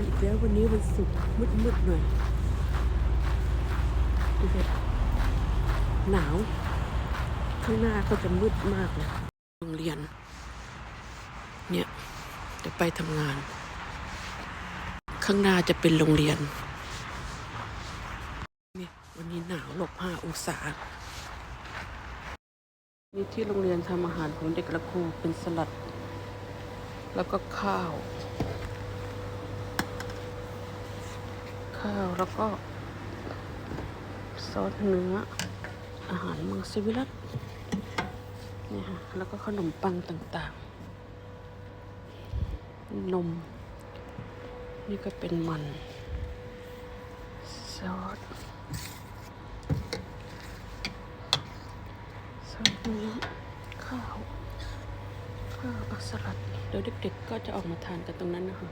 าอีกแล้ววันนี้วันศุกร์มืดๆหน่อยดูสิหนาว ข้างหน้าก็จะมืดมากเลยโรงเรียน เนี่ยเดี๋ยวไปทำงาน ข้างหน้าจะเป็นโรงเรียนเนี่ยวันนี้หนาวลบห้าองศานี่ที่โรงเรียนทำอาหารของเด็กและครูเป็นสลัด แล้วก็ข้าว ข้าวแล้วก็ซอสเนื้อ อาหารมังสวิรัตเนี่ยฮะแล้วก็ขนมปังต่างๆ นม นี่ก็เป็นมันซอสซอสเนื้อข้าวข้าวอักสลัดเดี๋ยวเด็กๆก็จะออกมาทานกันตรงนั้นนะคะ